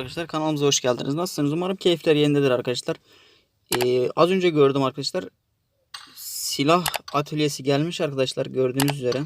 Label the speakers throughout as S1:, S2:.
S1: arkadaşlar kanalımıza hoş geldiniz. Nasılsınız? Umarım keyifler yerindedir arkadaşlar. Ee, az önce gördüm arkadaşlar. Silah atölyesi gelmiş arkadaşlar gördüğünüz üzere.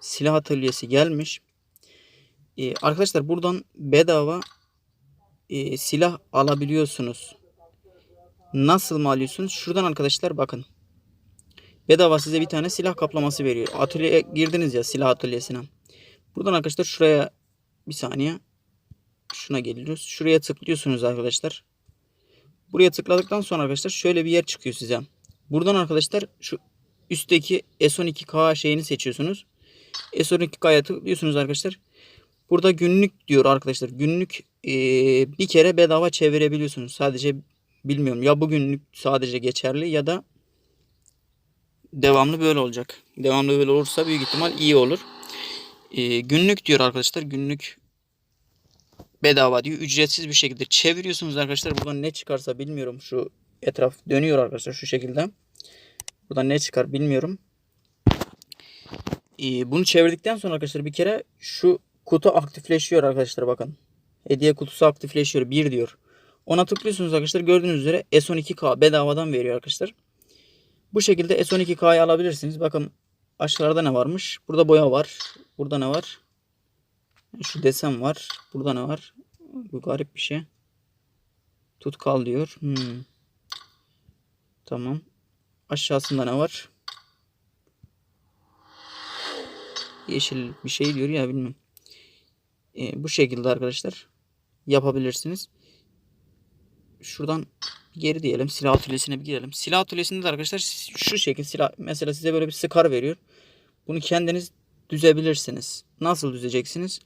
S1: Silah atölyesi gelmiş. Ee, arkadaşlar buradan bedava e, silah alabiliyorsunuz. Nasıl mı alıyorsunuz? Şuradan arkadaşlar bakın. Bedava size bir tane silah kaplaması veriyor. Atölyeye girdiniz ya silah atölyesine. Buradan arkadaşlar şuraya bir saniye. Şuna geliyoruz. Şuraya tıklıyorsunuz arkadaşlar. Buraya tıkladıktan sonra arkadaşlar şöyle bir yer çıkıyor size. Buradan arkadaşlar şu üstteki S12K şeyini seçiyorsunuz. S12K'ya tıklıyorsunuz arkadaşlar. Burada günlük diyor arkadaşlar. Günlük eee, bir kere bedava çevirebiliyorsunuz. Sadece bilmiyorum ya bugünlük sadece geçerli ya da devamlı böyle olacak. Devamlı böyle olursa büyük ihtimal iyi olur. Ee, günlük diyor arkadaşlar. Günlük bedava diyor. Ücretsiz bir şekilde çeviriyorsunuz arkadaşlar. Buradan ne çıkarsa bilmiyorum. Şu etraf dönüyor arkadaşlar şu şekilde. Buradan ne çıkar bilmiyorum. Ee, bunu çevirdikten sonra arkadaşlar bir kere şu kutu aktifleşiyor arkadaşlar bakın. Hediye kutusu aktifleşiyor. Bir diyor. Ona tıklıyorsunuz arkadaşlar. Gördüğünüz üzere S12K bedavadan veriyor arkadaşlar. Bu şekilde S12K'yı alabilirsiniz. Bakın aşağıda ne varmış? Burada boya var. Burada ne var? Şu desen var. Burada ne var? Bu garip bir şey. Tutkal diyor. Hmm. Tamam. Aşağısında ne var? Yeşil bir şey diyor ya bilmiyorum. Ee, bu şekilde arkadaşlar yapabilirsiniz. Şuradan geri diyelim. Silah atölyesine bir girelim. Silah atölyesinde de arkadaşlar şu şekil silah mesela size böyle bir skar veriyor. Bunu kendiniz düzebilirsiniz. Nasıl düzeceksiniz?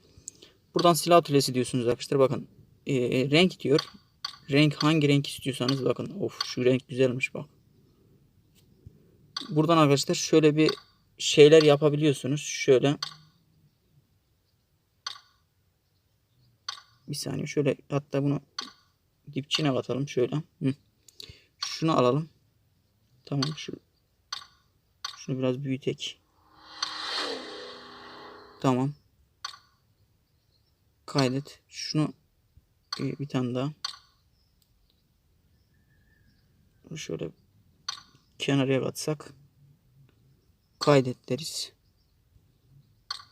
S1: Buradan silah atölyesi diyorsunuz arkadaşlar. Bakın ee, renk diyor. Renk hangi renk istiyorsanız bakın. Of şu renk güzelmiş bak. Buradan arkadaşlar şöyle bir şeyler yapabiliyorsunuz. Şöyle bir saniye şöyle hatta bunu dipçine katalım şöyle. Hı. Şunu alalım. Tamam şu şunu biraz büyütek. Tamam. Kaydet. Şunu e, bir tane daha. Şöyle kenarıya katsak kaydet deriz.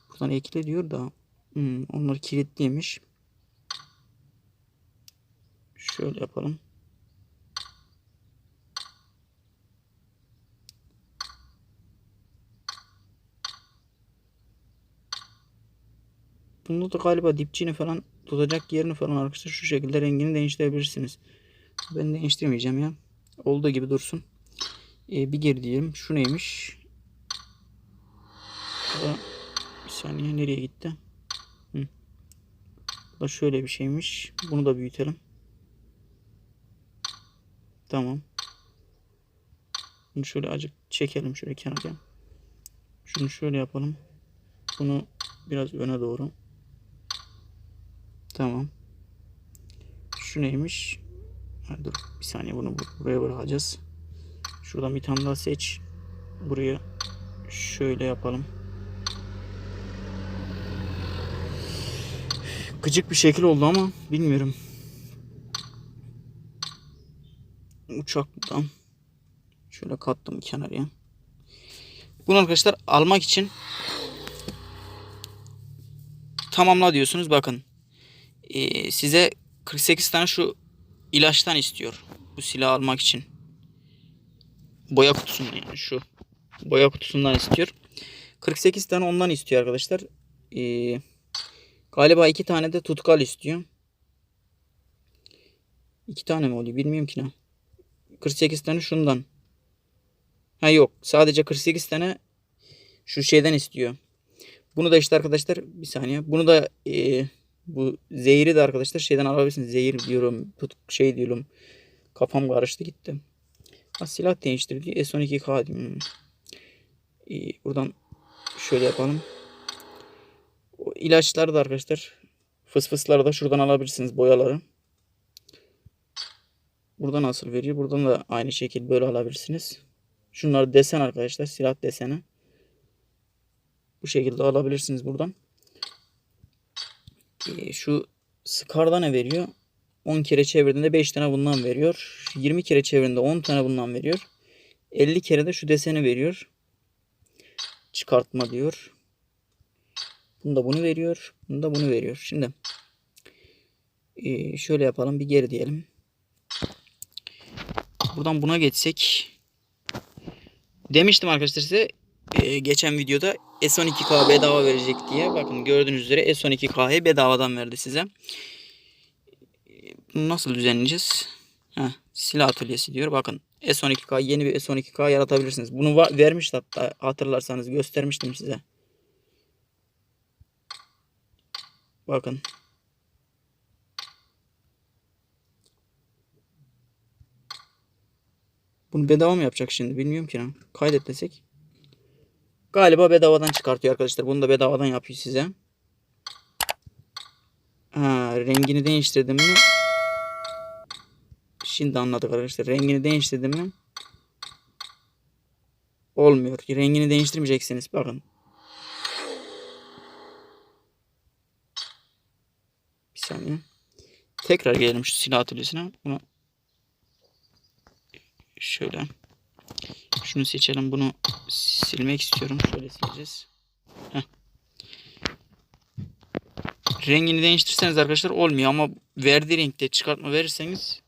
S1: Buradan ekle diyor da hmm, onlar kilitliymiş. Şöyle yapalım. Bunda da galiba dipçini falan tutacak yerini falan arkadaşlar şu şekilde rengini değiştirebilirsiniz. Ben değiştirmeyeceğim ya. Olduğu gibi dursun. Ee, bir geri diyelim. Şu neymiş? Bu da bir saniye nereye gitti? Hı. Bu da şöyle bir şeymiş. Bunu da büyütelim. Tamam. Bunu şöyle acık çekelim şöyle kenara. Şunu şöyle yapalım. Bunu biraz öne doğru. Tamam. Şu neymiş? Ha, dur bir saniye bunu buraya bırakacağız. Şuradan bir tane daha seç. Buraya şöyle yapalım. Gıcık bir şekil oldu ama bilmiyorum. Uçaktan şöyle kattım kenarıya. Bunu arkadaşlar almak için tamamla diyorsunuz. Bakın ee, size 48 tane şu ilaçtan istiyor. Bu silah almak için. Boya kutusundan yani şu. Boya kutusundan istiyor. 48 tane ondan istiyor arkadaşlar. Ee, galiba iki tane de tutkal istiyor. İki tane mi oluyor bilmiyorum ki ne. 48 tane şundan. Ha yok. Sadece 48 tane şu şeyden istiyor. Bunu da işte arkadaşlar bir saniye. Bunu da e, bu zehiri de arkadaşlar şeyden alabilirsiniz. Zehir diyorum. Tut, şey diyorum. Kafam karıştı gitti. Ha, silah değiştir diyor. S12K diyor. Hmm. E, buradan şöyle yapalım. O ilaçları da arkadaşlar fısfısları da şuradan alabilirsiniz boyaları. Burada nasıl veriyor? Buradan da aynı şekilde böyle alabilirsiniz. Şunlar desen arkadaşlar. Silah deseni. Bu şekilde alabilirsiniz buradan. E, şu Scar'da ne veriyor? 10 kere çevirdiğinde 5 tane bundan veriyor. 20 kere çevirdiğinde 10 tane bundan veriyor. 50 kere de şu deseni veriyor. Çıkartma diyor. Bunu da bunu veriyor. Bunu da bunu veriyor. Şimdi e, şöyle yapalım. Bir geri diyelim. Buradan buna geçsek. Demiştim arkadaşlar size e, geçen videoda S12K bedava verecek diye. Bakın gördüğünüz üzere S12K'yı bedavadan verdi size. E, Bunu nasıl düzenleyeceğiz? Heh, silah atölyesi diyor. Bakın S12K yeni bir S12K yaratabilirsiniz. Bunu vermişti hatta hatırlarsanız göstermiştim size. Bakın. Bunu bedava mı yapacak şimdi? Bilmiyorum ki. Kaydet desek. Galiba bedavadan çıkartıyor arkadaşlar. Bunu da bedavadan yapıyor size. Ha, rengini değiştirdim mi? Şimdi anladık arkadaşlar. Rengini değiştirdim mi? Olmuyor. Rengini değiştirmeyeceksiniz. Bakın. Bir saniye. Tekrar gelelim şu silah atölyesine. Bunu şöyle. Şunu seçelim. Bunu silmek istiyorum. Şöyle sileceğiz. Heh. Rengini değiştirirseniz arkadaşlar olmuyor ama verdiği renkte çıkartma verirseniz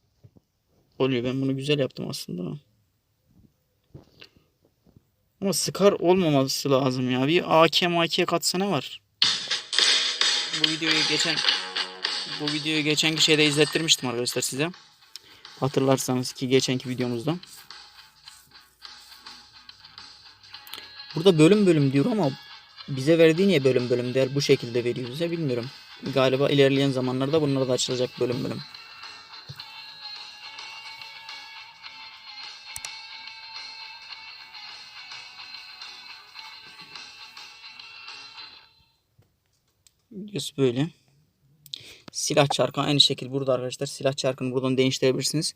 S1: oluyor. Ben bunu güzel yaptım aslında. Ama sıkar olmaması lazım ya. Bir AK AK katsa ne var? Bu videoyu geçen bu videoyu geçenki şeyde izlettirmiştim arkadaşlar size. Hatırlarsanız ki geçenki videomuzda. Burada bölüm bölüm diyor ama bize verdiği niye bölüm bölüm der bu şekilde veriyor bize bilmiyorum. Galiba ilerleyen zamanlarda bunlar da açılacak bölüm bölüm. Videosu böyle. Silah çarkı aynı şekilde burada arkadaşlar. Silah çarkını buradan değiştirebilirsiniz.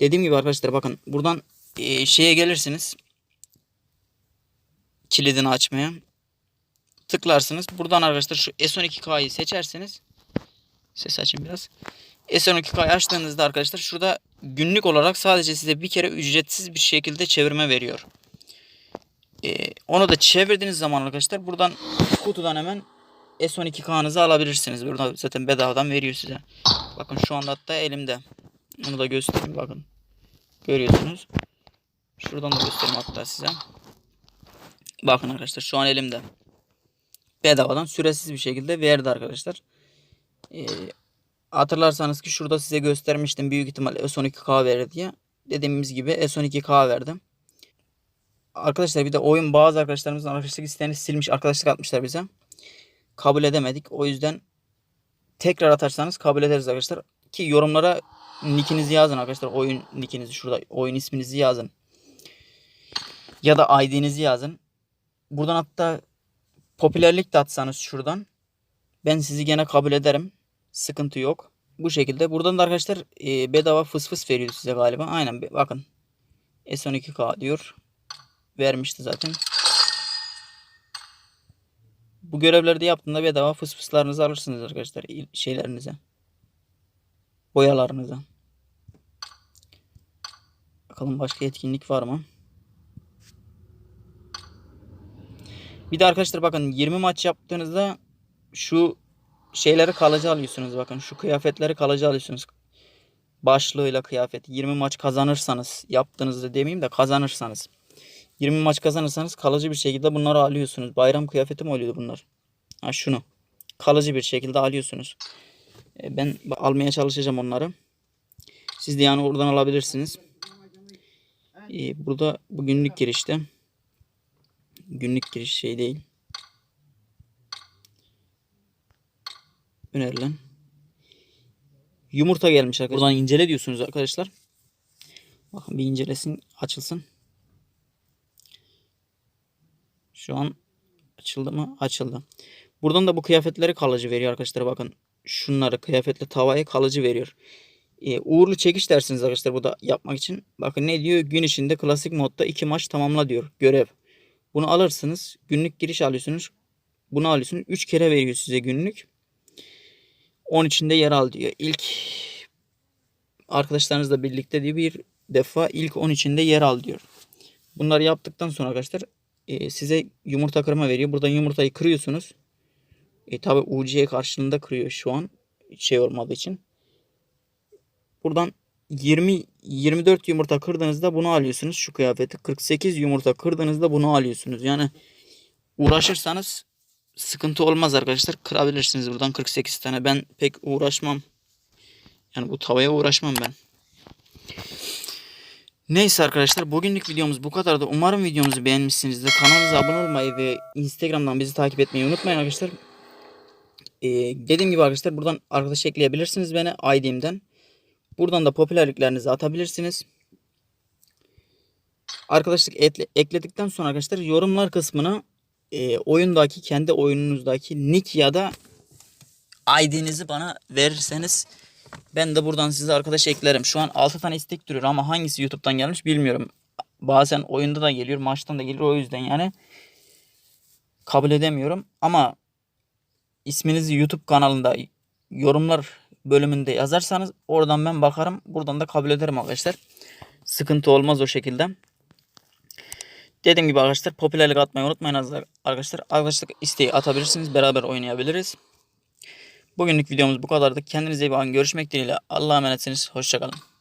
S1: Dediğim gibi arkadaşlar bakın buradan e, şeye gelirsiniz. Kilidini açmaya. Tıklarsınız. Buradan arkadaşlar şu S12K'yı seçerseniz. Ses açayım biraz. S12K'yı açtığınızda arkadaşlar şurada günlük olarak sadece size bir kere ücretsiz bir şekilde çevirme veriyor. E, onu da çevirdiğiniz zaman arkadaşlar buradan kutudan hemen S12K'nızı alabilirsiniz. Burada zaten bedavadan veriyor size. Bakın şu anda hatta elimde. Onu da göstereyim bakın. Görüyorsunuz. Şuradan da göstereyim hatta size. Bakın arkadaşlar şu an elimde. Bedavadan süresiz bir şekilde verdi arkadaşlar. Ee, hatırlarsanız ki şurada size göstermiştim. Büyük ihtimalle S12K verir diye. Dediğimiz gibi S12K verdim. Arkadaşlar bir de oyun bazı arkadaşlarımızın arkadaşlık isteğini silmiş arkadaşlık atmışlar bize kabul edemedik. O yüzden tekrar atarsanız kabul ederiz arkadaşlar. Ki yorumlara nickinizi yazın arkadaşlar. Oyun nickinizi şurada oyun isminizi yazın. Ya da ID'nizi yazın. Buradan hatta popülerlik de atsanız şuradan. Ben sizi gene kabul ederim. Sıkıntı yok. Bu şekilde. Buradan da arkadaşlar e, bedava fıs fıs veriyor size galiba. Aynen bakın. S12K diyor. Vermişti zaten. Bu görevleri de yaptığında bedava fıs fıslarınızı alırsınız arkadaşlar şeylerinize. Boyalarınıza. Bakalım başka etkinlik var mı? Bir de arkadaşlar bakın 20 maç yaptığınızda şu şeyleri kalıcı alıyorsunuz bakın. Şu kıyafetleri kalıcı alıyorsunuz. Başlığıyla kıyafet. 20 maç kazanırsanız yaptığınızda demeyeyim de kazanırsanız. 20 maç kazanırsanız kalıcı bir şekilde bunları alıyorsunuz. Bayram kıyafeti mi oluyordu bunlar? Ha şunu. Kalıcı bir şekilde alıyorsunuz. E, ben almaya çalışacağım onları. Siz de yani oradan alabilirsiniz. E, burada bu günlük girişte. Günlük giriş şey değil. Önerilen. Yumurta gelmiş arkadaşlar. Buradan incele diyorsunuz arkadaşlar. Bakın bir incelesin açılsın. Şu an açıldı mı? Açıldı. Buradan da bu kıyafetleri kalıcı veriyor arkadaşlar. Bakın şunları kıyafetle tavaya kalıcı veriyor. Ee, uğurlu çekiş dersiniz arkadaşlar bu da yapmak için. Bakın ne diyor? Gün içinde klasik modda iki maç tamamla diyor. Görev. Bunu alırsınız. Günlük giriş alıyorsunuz. Bunu alıyorsunuz. 3 kere veriyor size günlük. 10 içinde yer al diyor. İlk arkadaşlarınızla birlikte diyor bir defa ilk 10 içinde yer al diyor. Bunları yaptıktan sonra arkadaşlar e, size yumurta kırma veriyor. Buradan yumurtayı kırıyorsunuz. E, tabi UC'ye karşılığında kırıyor şu an şey olmadığı için. Buradan 20 24 yumurta kırdığınızda bunu alıyorsunuz şu kıyafeti. 48 yumurta kırdığınızda bunu alıyorsunuz. Yani uğraşırsanız sıkıntı olmaz arkadaşlar. Kırabilirsiniz buradan 48 tane. Ben pek uğraşmam. Yani bu tavaya uğraşmam ben. Neyse arkadaşlar bugünlük videomuz bu kadardı. Umarım videomuzu beğenmişsinizdir. Kanalımıza abone olmayı ve Instagram'dan bizi takip etmeyi unutmayın arkadaşlar. Ee, dediğim gibi arkadaşlar buradan arkadaş ekleyebilirsiniz beni ID'imden. Buradan da popülerliklerinizi atabilirsiniz. Arkadaşlık ekledikten sonra arkadaşlar yorumlar kısmına e, oyundaki kendi oyununuzdaki nick ya da ID'nizi bana verirseniz ben de buradan size arkadaş eklerim. Şu an 6 tane istek duruyor ama hangisi YouTube'dan gelmiş bilmiyorum. Bazen oyunda da geliyor, maçtan da geliyor o yüzden yani kabul edemiyorum. Ama isminizi YouTube kanalında yorumlar bölümünde yazarsanız oradan ben bakarım. Buradan da kabul ederim arkadaşlar. Sıkıntı olmaz o şekilde. Dediğim gibi arkadaşlar popülerlik atmayı unutmayın arkadaşlar. Arkadaşlık isteği atabilirsiniz. Beraber oynayabiliriz. Bugünlük videomuz bu kadardı. Kendinize iyi bakın. Görüşmek dileğiyle. Allah'a emanetsiniz. Hoşçakalın.